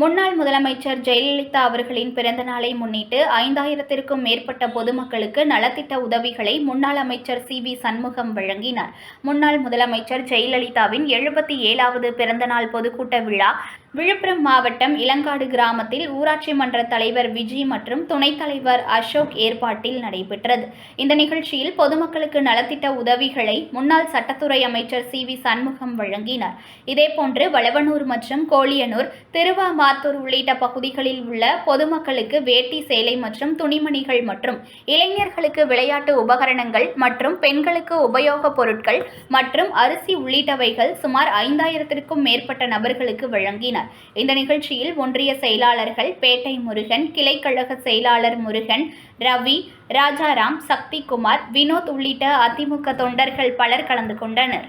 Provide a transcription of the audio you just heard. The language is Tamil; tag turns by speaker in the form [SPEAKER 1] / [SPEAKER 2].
[SPEAKER 1] முன்னாள் முதலமைச்சர் ஜெயலலிதா அவர்களின் பிறந்த நாளை முன்னிட்டு ஐந்தாயிரத்திற்கும் மேற்பட்ட பொதுமக்களுக்கு நலத்திட்ட உதவிகளை முன்னாள் அமைச்சர் சி வி சண்முகம் வழங்கினார். முன்னாள் முதலமைச்சர் ஜெயலலிதாவின் எழுபத்தி ஏழாவது பிறந்தநாள் பொதுக்கூட்ட விழா விழுப்புரம் மாவட்டம் இளங்காடு கிராமத்தில் ஊராட்சி மன்ற தலைவர் விஜி மற்றும் துணைத் தலைவர் அசோக் ஏற்பாட்டில் நடைபெற்றது. இந்த நிகழ்ச்சியில் பொதுமக்களுக்கு நலத்திட்ட உதவிகளை முன்னாள் சட்டத்துறை அமைச்சர் சி வி சண்முகம் வழங்கினார். இதேபோன்று வளவனூர் மற்றும் கோழியனூர் திருவாமாத்தூர் உள்ளிட்ட பகுதிகளில் உள்ள பொதுமக்களுக்கு வேட்டி சேலை மற்றும் துணிமணிகள் மற்றும் இளைஞர்களுக்கு விளையாட்டு உபகரணங்கள் மற்றும் பெண்களுக்கு உபயோகப் பொருட்கள் மற்றும் அரிசி உள்ளிட்டவைகள் சுமார் ஐந்தாயிரத்திற்கும் மேற்பட்ட நபர்களுக்கு வழங்கினார். இந்த நிகழ்ச்சியில் ஒன்றிய செயலாளர்கள் பேட்டை முருகன் கிளைக்கழக செயலாளர் முருகன் ரவி ராஜாராம் சக்திகுமார் வினோத் உள்ளிட்ட அதிமுக தொண்டர்கள் பலர் கலந்து கொண்டனர்.